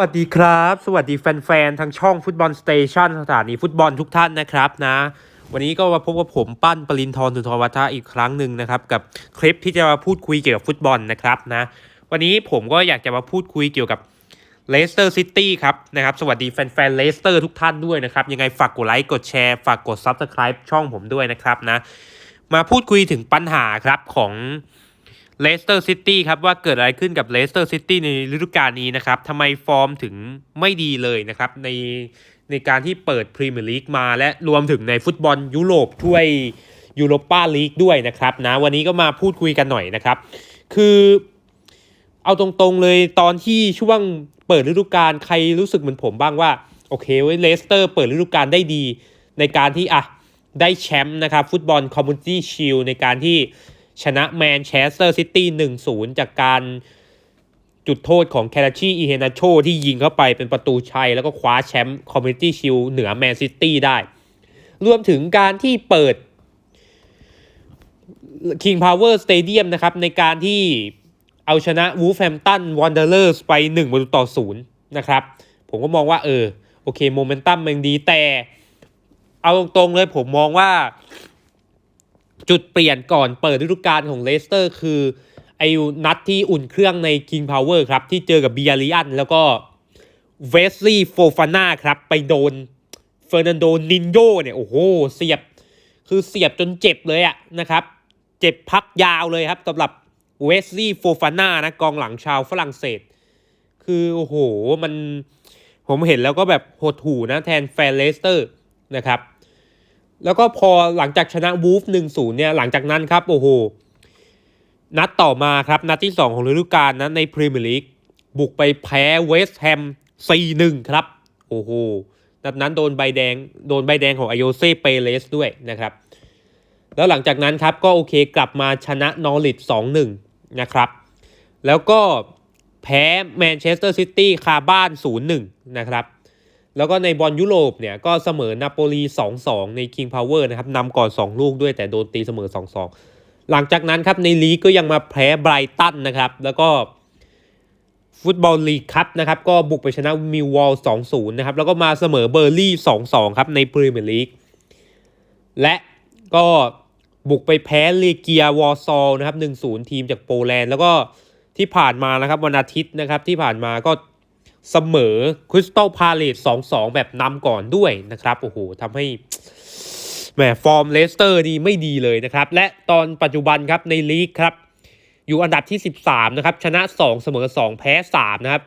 สวัสดีครับ สวัสดีแฟนๆทางช่องฟุตบอลสเตชันสถานีฟุตบอลทุกท่านนะครับนะ วันนี้ก็มาพบกับผมปั้นปรินทร์สุนทรวัฒน์อีกครั้งหนึ่งนะครับ กับคลิปที่จะมาพูดคุยเกี่ยวกับฟุตบอลนะครับนะ วันนี้ผมก็อยากจะมาพูดคุยเกี่ยวกับเลสเตอร์ซิตี้ครับนะครับ สวัสดีแฟนๆเลสเตอร์ทุกท่านด้วยนะครับ ยังไงฝากกดไลค์กดแชร์ฝากกด Subscribe ช่องผมด้วยนะครับนะ มาพูดคุยถึงปัญหาครับของ เลสเตอร์ซิตี้ครับว่าเกิดอะไรขึ้นกับเลสเตอร์ซิตี้ในฤดูกาลนี้นะครับทำไมฟอร์มถึงไม่ดีเลยนะครับในในการที่เปิดพรีเมียร์ลีกมาและรวมถึงในฟุตบอลยุโรปถ้วยยูโรปาลีกด้วยนะครับนะวันนี้ก็มาพูดคุยกันหน่อยนะครับ คือเอาตรงๆเลยตอนที่ช่วงเปิดฤดูกาลใครรู้สึกเหมือนผมบ้างว่า โอเคเว้ยเลสเตอร์เปิดฤดูกาลได้ดี ในการที่อะได้แชมป์นะครับฟุตบอลคอมมูนิตี้ชิลในการที่ ชนะแมนเชสเตอร์ซิตี้1-0 จากการจุดโทษของแคราชีอีเฮนาโชที่ยิงเข้าไปเป็นประตูชัย แล้วก็คว้าแชมป์คอมมูนิตี้ชิลเหนือแมนซิตี้ได้ รวมถึงการที่เปิด King Power Stadium นะครับ ในการที่เอาชนะ Wolverhampton Wanderers ไป1ประตูต่อ0นะครับ ผมก็มองว่า เออ โอเค โมเมนตัมมันดีแต่ เอาตรงๆเลยผมมองว่า จุดเปลี่ยนก่อนเปิดฤดูกาลของเลสเตอร์คือไอ้นัดที่อุ่นเครื่องใน King Power ครับ ที่เจอกับเบียริอันแล้วก็เวสลีย์โฟฟาน่าครับ ไปโดนเฟอร์นันโดนินโยเนี่ย โอ้โห เสียบคือเสียบจนเจ็บเลยอะนะครับ เจ็บพักยาวเลยครับสำหรับเวสลีย์โฟฟาน่านะ กองหลังชาวฝรั่งเศส คือโอ้โหมันผมเห็นแล้วก็แบบหดหูนะแทนแฟนเลสเตอร์นะครับ แล้วก็พอหลังจากชนะวูฟหนึ่งศูนย์เนี่ยหลังจากนั้นครับโอ้โหนัดต่อมาครับ นัดที่ 2 ของฤดูกาลนะในพรีเมียร์ลีกบุกไปแพ้เวสต์แฮม 4-1 ครับ โอ้โห นัดนั้นโดนใบแดง โดนใบแดงของอโยเซเปเลสด้วยนะครับ แล้วหลังจากนั้นครับก็โอเคกลับมาชนะนอริท2-1 นะครับ แล้วก็แพ้แมนเชสเตอร์ซิตี้คาบ้าน 0-1 นะครับ แล้วก็ในบอลยุโรปเนี่ยก็เสมอนาโปลี 2-2 ใน King Power นะครับนำก่อน 2 ลูกด้วยแต่โดนตีเสมอ 2-2 หลังจากนั้นครับในลีกก็ยังมาแพ้ไบรตันนะครับ แล้วก็ฟุตบอลลีกครับนะครับก็บุกไปชนะมิววอล 2-0 นะครับ แล้วก็มาเสมอเบอร์ลี่ 2-2 ครับในพรีเมียร์ลีกและก็บุกไปแพ้เลเกียวอร์ซอลนะครับ 1-0 ทีมจากโปแลนด์แล้วก็ที่ผ่านมานะครับวันอาทิตย์นะครับที่ผ่านมาก็ เสมอคริสตัลพาเลต2-2แบบนำก่อนด้วยนะครับโอ้โหทำให้แหมฟอร์มเลสเตอร์นี่ไม่ดีเลยนะครับ และตอนปัจจุบันครับในลีกครับ อยู่อันดับที่ 13 นะครับ ชนะ 2 เสมอ 2 แพ้ 3 นะครับ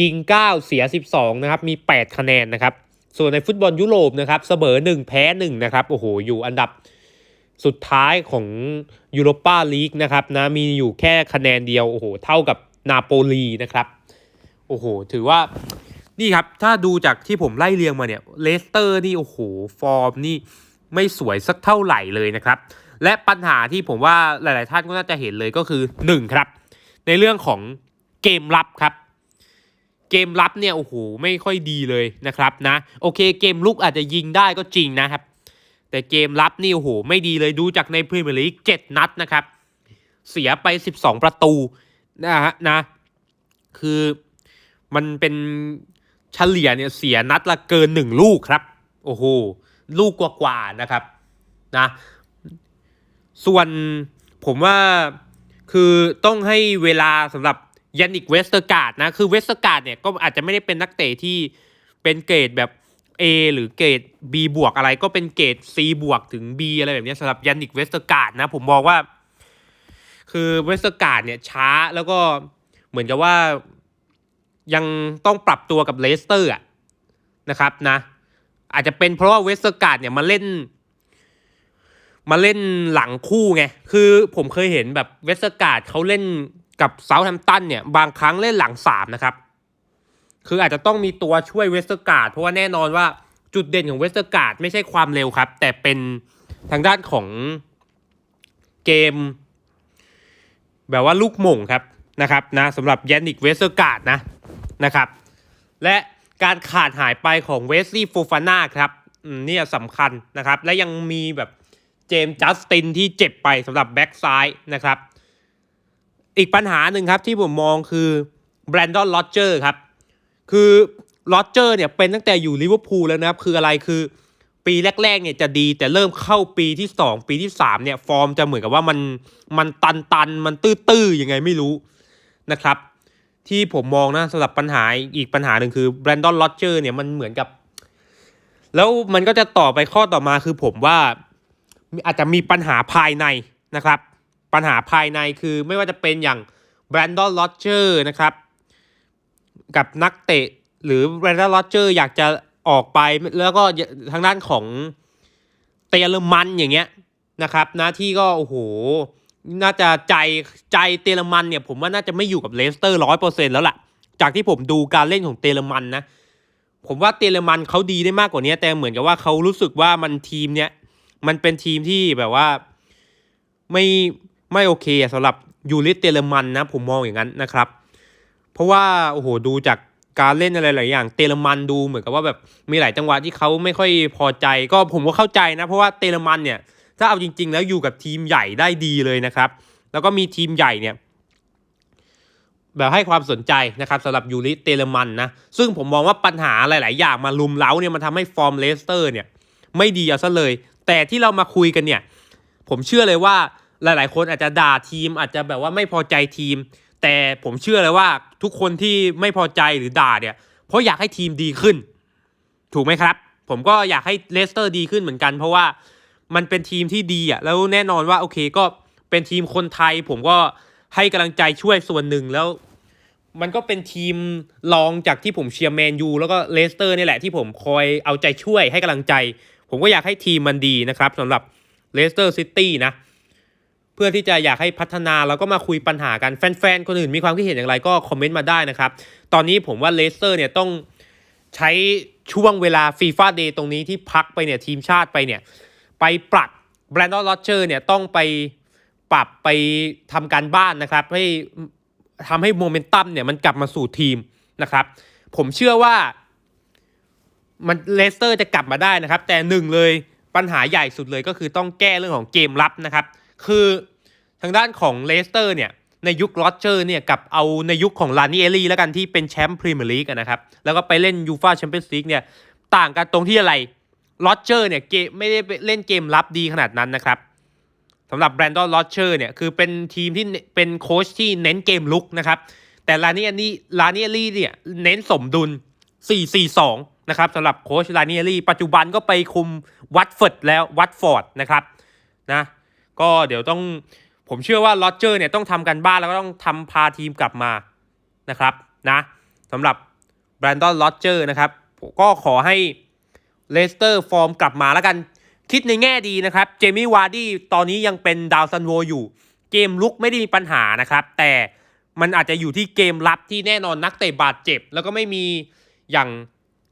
ยิง 9 เสีย 12 นะครับ มี 8 คะแนนนะครับ ส่วนในฟุตบอลยุโรปนะครับ เสมอ 1 แพ้ 1 นะครับ โอ้โห อยู่อันดับสุดท้ายของยูโรปาลีกนะครับนะ มีอยู่แค่คะแนนเดียว โอ้โห เท่ากับนาโปลีนะครับ อ้โห ถือว่านี่ครับ ถ้าดูจากที่ผมไล่เรียงมาเนี่ยเลสเตอร์นี่โอ้โห ฟอร์มนี่ไม่สวยสักเท่าไหร่เลยนะครับ และปัญหาที่ผมว่าหลาย ๆ ท่านก็น่าจะเห็นเลยก็คือ 1 ครับ ในเรื่องของเกมรับครับ เกมรับเนี่ยโอ้โหไม่ค่อยดีเลยนะครับนะ โอเคเกมลุกอาจจะยิงได้ก็จริงนะครับ แต่เกมรับนี่โอ้โหไม่ดีเลยดูจากในพรีเมียร์ลีก7นัดนะครับ เสียไป 12 ประตูนะฮะนะ คือ มันเป็นเฉลี่ยเนี่ยเสียนัดละเกินหนึ่งลูกครับ โอ้โห ลูกกว่าๆนะครับนะส่วนผมว่าคือต้องให้เวลาสำหรับยันนิกเวสเตอร์การ์ดนะ คือเวสเตอร์การ์ดเนี่ยก็อาจจะไม่ได้เป็นนักเตะที่เป็นเกรดแบบ A หรือเกรด B บวกอะไรก็เป็นเกรด C บวกถึง B อะไรแบบนี้สำหรับยันนิกเวสเตอร์การ์ดนะ ผมมองว่า คือเวสเตอร์การ์ดเนี่ยช้าแล้วก็เหมือนกับว่า ยังต้องปรับตัวกับเลสเตอร์อะนะครับนะ อาจจะเป็นเพราะว่าเวสเตอร์การ์ดเนี่ยมาเล่น มาเล่นหลังคู่ไง คือผมเคยเห็นแบบเวสเตอร์การ์ดเขาเล่นกับเซาท์แฮมป์ตันเนี่ยบางครั้งเล่นหลังสามนะครับ คืออาจจะต้องมีตัวช่วยเวสเตอร์การ์ดเพราะว่าแน่นอนว่าจุดเด่นของเวสเตอร์การ์ดไม่ใช่ความเร็วครับ แต่เป็นทางด้านของเกม แบบว่าลูกหม่งครับนะครับนะสำหรับยันนิกเวสเตอร์การ์ดนะ นะครับ และการขาดหายไปของเวสลีย์โฟาน่าครับเนี่ยสำคัญนะครับ และยังมีแบบเจมส์จัสตินที่เจ็บไปสำหรับแบ็กซ้ายนะครับ อีกปัญหาหนึ่งครับที่ผมมองคือแบรนดอนลอ d เจอร์ครับ คือโรเจอร์เนี่ยเป็นตั้งแต่อยู่ลิเวอร์พูลแล้วนะครับ คืออะไรคือปีแรกๆเนี่ยจะดีแต่เริ่มเข้าปีที่ 2 ปีที่3เนี่ยฟอร์มจะเหมือนกับว่ามันมันตันตันๆมันตื้อๆยังไงไม่รู้นะครับ ที่ผมมองนะสำหรับปัญหาอีกปัญหาหนึ่งคือแบรนดอนโรเจอร์เนี่ยมันเหมือนกับ แล้วมันก็จะต่อไปข้อต่อมาคือผมว่าอาจจะมีปัญหาภายในนะครับ ปัญหาภายในคือไม่ว่าจะเป็นอย่างแบรนดอนโรเจอร์นะครับกับนักเตะหรือแบรนดอนโรเจอร์อยากจะออกไปแล้วก็ทางด้านของเตยเลอร์มันอย่างเงี้ยนะครับนะที่ก็โอ้โห น่าจะใจใจเตเลมันเนี่ยผมว่าน่าจะไม่อยู่กับเลสเตอร์ร้อยเปอร์เซ็นแล้วล่ะ จากที่ผมดูการเล่นของเตเลมันนะ ผมว่าเตเลมันเขาดีได้มากกว่านี้ แต่เหมือนกับว่าเขารู้สึกว่ามันทีมเนี้ยมันเป็นทีมที่แบบว่าไม่ไม่โอเคอะสำหรับยูริสเตเลมันนะ ผมมองอย่างนั้นนะครับ เพราะว่าโอ้โหดูจากการเล่นอะไรหลายอย่าง เตเลมันดูเหมือนกับว่าแบบมีหลายจังหวะที่เขาไม่ค่อยพอใจ ก็ผมก็เข้าใจนะ เพราะว่าเตเลมันเนี่ย ถ้าเอาจริง ๆ แล้วอยู่กับทีมใหญ่ได้ดีเลยนะครับ แล้วก็มีทีมใหญ่เนี่ยแบบให้ความสนใจนะครับสำหรับยูริเตเลมันนะ ซึ่งผมมองว่าปัญหาหลาย ๆ อย่างมาลุมเล้าเนี่ยมันทำให้ฟอร์มเลสเตอร์เนี่ยไม่ดีเอาซะเลย แต่ที่เรามาคุยกันเนี่ย ผมเชื่อเลยว่าหลาย ๆ คนอาจจะด่าทีม อาจจะแบบว่าไม่พอใจทีม แต่ผมเชื่อเลยว่าทุกคนที่ไม่พอใจหรือด่าเนี่ย เพราะอยากให้ทีมดีขึ้น ถูกไหมครับ ผมก็อยากให้เลสเตอร์ดีขึ้นเหมือนกันเพราะว่า มันเป็นทีมที่ดีอะแล้วแน่นอนว่าโอเคก็เป็นทีมคนไทย ผมก็ให้กำลังใจช่วยส่วนหนึ่งแล้ว มันก็เป็นทีมรองจากที่ผมเชียร์แมนยูแล้วก็เลสเตอร์นี่แหละที่ผมคอยเอาใจช่วยให้กำลังใจ ผมก็อยากให้ทีมมันดีนะครับสำหรับเลสเตอร์ซิตี้นะเพื่อที่จะอยากให้พัฒนาแล้วก็มาคุยปัญหากันแฟนๆ คนอื่นมีความคิดเห็นอย่างไรก็คอมเมนต์มาได้นะครับ ตอนนี้ผมว่าเลสเตอร์เนี่ยต้องใช้ช่วงเวลาฟีฟ่าเดย์ตรงนี้ที่พักไปเนี่ยทีมชาติไปเนี่ย ไปปรับแบรนดอนโรเจอร์เนี่ยต้องไปปรับไปทำการบ้านนะครับ ให้ทำให้โมเมนตัมเนี่ยมันกลับมาสู่ทีมนะครับ ผมเชื่อว่ามันเลสเตอร์จะกลับมาได้นะครับ แต่หนึ่งเลยปัญหาใหญ่สุดเลยก็คือต้องแก้เรื่องของเกมรับนะครับ คือทางด้านของเลสเตอร์เนี่ยในยุคโรเจอร์เนี่ยกับเอาในยุคของลานิเอลี่แล้วกันที่เป็นแชมป์พรีเมียร์ลีกนะครับ แล้วก็ไปเล่นยูฟาแชมเปี้ยนส์ลีกเนี่ยต่างกันตรงที่อะไร โรเจอร์เนี่ยเกมไม่ได้เล่นเกมรับดีขนาดนั้นนะครับสำหรับแบรนดอนโรเจอร์เนี่ยคือเป็นทีมที่เป็นโค้ชที่เน้นเกมลุกนะครับ แต่ลานิเอลี่ลานิเอลี่เนี่ยเน้นสมดุล 4-4-2 นะครับสำหรับโค้ชลานิเอลี่ปัจจุบันก็ไปคุมวัตฟอร์ดแล้ววัตฟอร์ดนะครับนะก็เดี๋ยวต้องผมเชื่อว่าโรเจอร์เนี่ยต้องทำกันบ้านแล้วก็ต้องทำพาทีมกลับมานะครับนะสำหรับแบรนดอนโรเจอร์นะครับก็ขอให้ เลสเตอร์ฟอร์มกลับมาแล้วกัน คิดในแง่ดีนะครับ เจมี่วาร์ดี้ตอนนี้ยังเป็นดาวซันโวอยู่ เกมลุกไม่ได้มีปัญหานะครับ แต่มันอาจจะอยู่ที่เกมรับที่แน่นอนนักเตะบาดเจ็บ แล้วก็ไม่มีอย่าง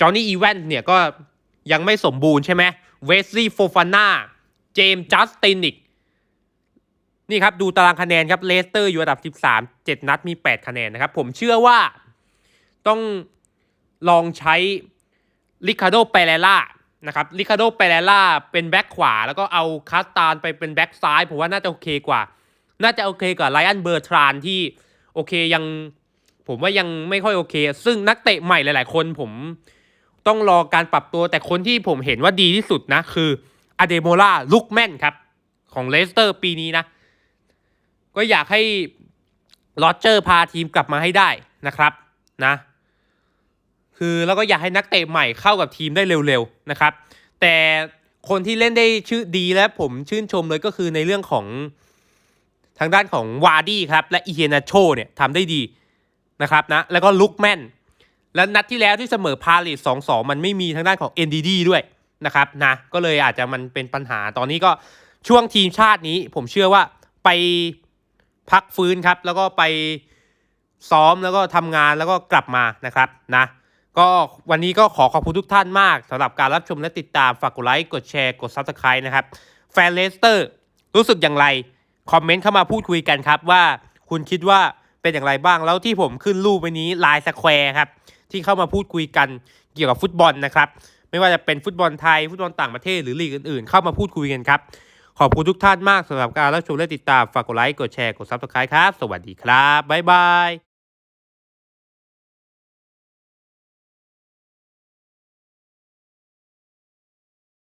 จอห์นนี่อีแวนเนี่ยก็ยังไม่สมบูรณ์ใช่ไหมเวสลีย์โฟฟาน่าเจมจัสตินิกนี่ครับ ดูตารางคะแนนครับเลสเตอร์อยู่อันดับ 13 7 นัดมี 8 คะแนนนะครับ ผมเชื่อว่าต้องลองใช้ลิคาโดเปเรล่า นะครับลิคาโดเปเรล่าเป็นแบ็คขวา แล้วก็เอาคาสตานไปเป็นแบ็คซ้าย ผมว่าน่าจะโอเคกว่า น่าจะโอเคกว่าไลอันเบอร์ทรานที่โอเคยัง ผมว่ายังไม่ค่อยโอเค ซึ่งนักเตะใหม่หลาย ๆ คนผมต้องรอการปรับตัวแต่คนที่ผมเห็นว่าดีที่สุดนะ คืออเดโมล่าลุกแม่นครับ ของเลสเตอร์ปีนี้นะ ก็อยากให้โรเจอร์พาทีมกลับมาให้ได้นะครับนะ คือแล้วก็อยากให้นักเตะใหม่เข้ากับทีมได้เร็วๆนะครับ แต่คนที่เล่นได้ชื่อดีและผมชื่นชมเลยก็คือในเรื่องของทางด้านของวาร์ดี้ครับและอีเฮนาโชเนี่ยทำได้ดีนะครับนะแล้วก็ลุกแมนแล้วนัดที่แล้วที่เสมอพาลิสสองสองมันไม่มีทางด้านของ NDD ด้วยนะครับนะก็เลยอาจจะมันเป็นปัญหาตอนนี้ก็ช่วงทีมชาตินี้ ผมเชื่อว่าไปพักฟื้นครับ แล้วก็ไปซ้อมแล้วก็ทำงานแล้วก็กลับมานะครับนะ ก็วันนี้ก็ขอขอบคุณทุกท่านมากสำหรับการรับชมและติดตาม ฝากกดไลค์ กดแชร์ กด Subscribe นะครับ แฟนเลสเตอร์รู้สึกอย่างไร คอมเมนต์เข้ามาพูดคุยกันครับ ว่าคุณคิดว่าเป็นอย่างไรบ้าง แล้วที่ผมขึ้นรูปไปนี้ลายสแควร์ครับ ที่เข้ามาพูดคุยกันเกี่ยวกับฟุตบอลนะครับ ไม่ว่าจะเป็นฟุตบอลไทย ฟุตบอลต่างประเทศหรือลีกอื่นๆ เข้ามาพูดคุยกันครับ ขอบคุณทุกท่านมากสำหรับการรับชมและติดตาม ฝากกดไลค์ กดแชร์ กด Subscribe ครับ สวัสดีครับบ๊ายบาย